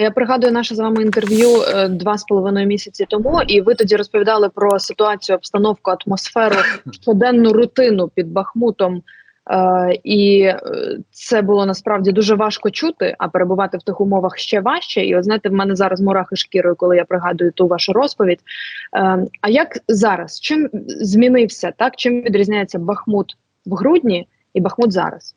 Я пригадую наше з вами інтерв'ю е, два з половиною місяці тому, і ви тоді розповідали про ситуацію, обстановку, атмосферу, щоденну рутину під Бахмутом. Е, і е, це було насправді дуже важко чути, а перебувати в тих умовах ще важче. І от знаєте, в мене зараз мурахи шкірою, коли я пригадую ту вашу розповідь. Е, а як зараз? Чим змінився так? Чим відрізняється Бахмут в грудні і Бахмут зараз?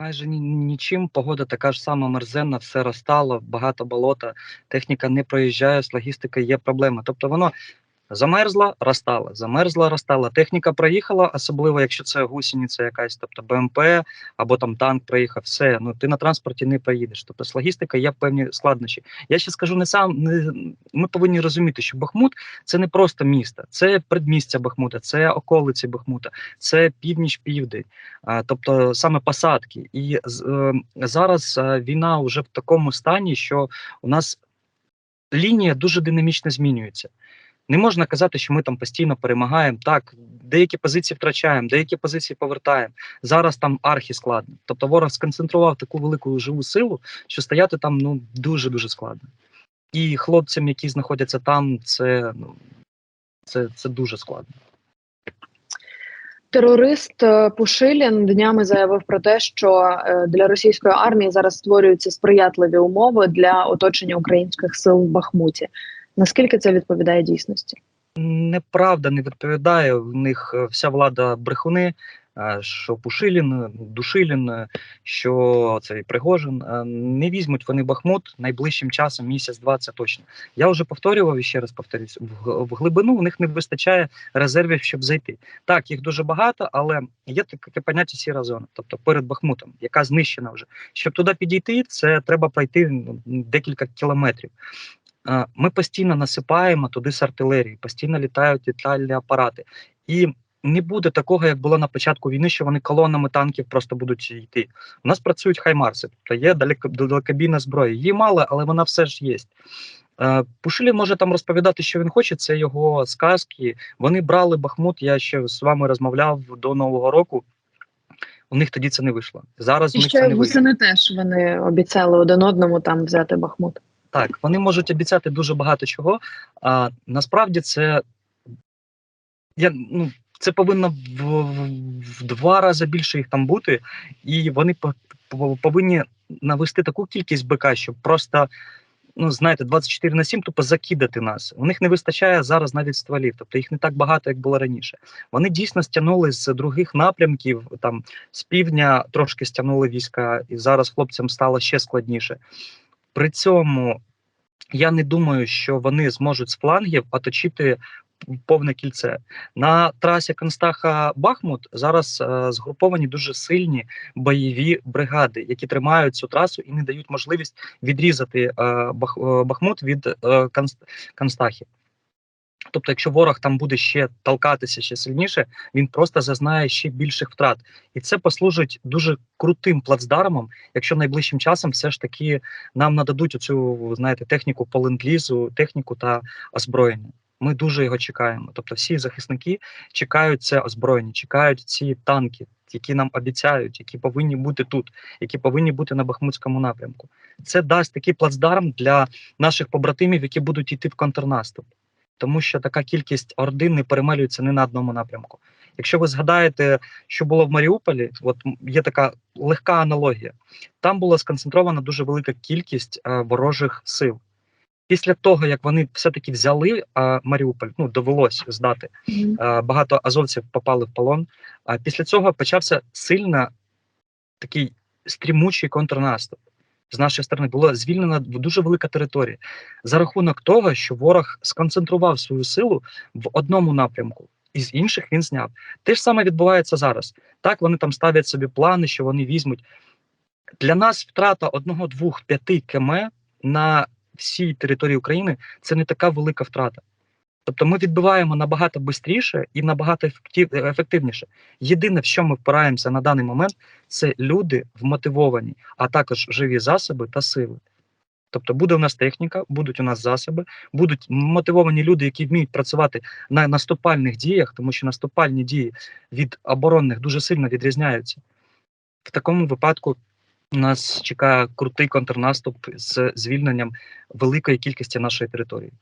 Майже ні, нічим. Погода така ж сама мерзенна, все розтало, багато болота, техніка не проїжджає, з логістикою є проблеми. Тобто воно замерзла, розтала, замерзла, розтала. Техніка проїхала, особливо якщо це гусениця якась, тобто БМП або там танк проїхав, все, ну ти на транспорті не проїдеш. Тобто з логістикою є певні складнощі. Я ще скажу не сам, не, ми повинні розуміти, що Бахмут це не просто місто, це предмістя Бахмута, це околиці Бахмута, це північ-південь, тобто саме посадки. І е, зараз е, війна вже в такому стані, що у нас лінія дуже динамічно змінюється. Не можна казати, що ми там постійно перемагаємо. Так, деякі позиції втрачаємо, деякі позиції повертаємо. Зараз там архі складно. Тобто ворог сконцентрував таку велику живу силу, що стояти там ну дуже дуже складно. І хлопцям, які знаходяться там, це ну це, це дуже складно. Терорист е, Пушилін днями заявив про те, що е, для російської армії зараз створюються сприятливі умови для оточення українських сил в Бахмуті. Наскільки це відповідає дійсності? Неправда не відповідає. В них е, вся влада брехуни. е, Що Пушилін, Душилін, е, що цей Пригожин не візьмуть вони Бахмут найближчим часом, місяць-два це точно. Я вже повторював і ще раз повторюсь: в, глибину в них не вистачає резервів, щоб зайти. Так, їх дуже багато, але є таке поняття сіра зона, тобто перед Бахмутом, яка знищена вже. Щоб туди підійти, це треба пройти ну, декілька кілометрів. Е, Ми постійно насипаємо туди з артилерії, постійно літають літальні апарати. І не буде такого, як було на початку війни, що вони колонами танків просто будуть йти. У нас працюють хаймарси, тобто є далеко, далекобійна зброя. Її мало, але вона все ж є. Е, Пушилін може там розповідати, що він хоче, це його сказки. Вони брали Бахмут. Я ще з вами розмовляв до Нового року. У них тоді це не вийшло. Зараз у І них це не вийшло. восени теж вони обіцяли один одному там взяти Бахмут. Так, вони можуть обіцяти дуже багато чого. А насправді це я ну це повинно в, в, в два рази більше їх там бути, і вони по- по- повинні навести таку кількість БК, щоб просто. Ну, знаєте, 24 на 7 тупо закидати нас. У них не вистачає зараз навіть стволів, тобто їх не так багато, як було раніше. Вони дійсно стягнули з других напрямків, там з півдня трошки стягнули війська, і зараз хлопцям стало ще складніше. При цьому я не думаю, що вони зможуть з флангів оточити повне кільце. На трасі Констаха Бахмут зараз е, згруповані дуже сильні бойові бригади, які тримають цю трасу і не дають можливість відрізати е, Бах, е, Бахмут від е, Конст- Констахи. Тобто, якщо ворог там буде ще толкатися ще сильніше, він просто зазнає ще більших втрат, і це послужить дуже крутим плацдармом, якщо найближчим часом все ж таки нам нададуть оцю знаєте техніку по ленд-лізу, техніку та озброєння. Ми дуже його чекаємо. Тобто, всі захисники чекають це озброєння, чекають ці танки, які нам обіцяють, які повинні бути тут, які повинні бути на Бахмутському напрямку. Це дасть такий плацдарм для наших побратимів, які будуть йти в контрнаступ. Тому що така кількість ордин не перемелюється не на одному напрямку. Якщо ви згадаєте, що було в Маріуполі, от є така легка аналогія. Там була сконцентрована дуже велика кількість е, ворожих сил. Після того, як вони все-таки взяли е, Маріуполь, ну довелось здати, е, багато азовців попали в полон. А після цього почався сильно такий стрімучий контрнаступ. З нашої сторони була звільнена дуже велика територія за рахунок того, що ворог сконцентрував свою силу в одному напрямку, і з інших він зняв. Те ж саме відбувається зараз. Так вони там ставлять собі плани, що вони візьмуть. Для нас втрата одного, двох, п'яти км на всій території України це не така велика втрата. Тобто ми відбиваємо набагато швидше і набагато ефективніше. Єдине, в що ми впираємося на даний момент, це люди вмотивовані, а також живі засоби та сили. Тобто буде у нас техніка, будуть у нас засоби, будуть мотивовані люди, які вміють працювати на наступальних діях, тому що наступальні дії від оборонних дуже сильно відрізняються. В такому випадку нас чекає крутий контрнаступ з звільненням великої кількості нашої території.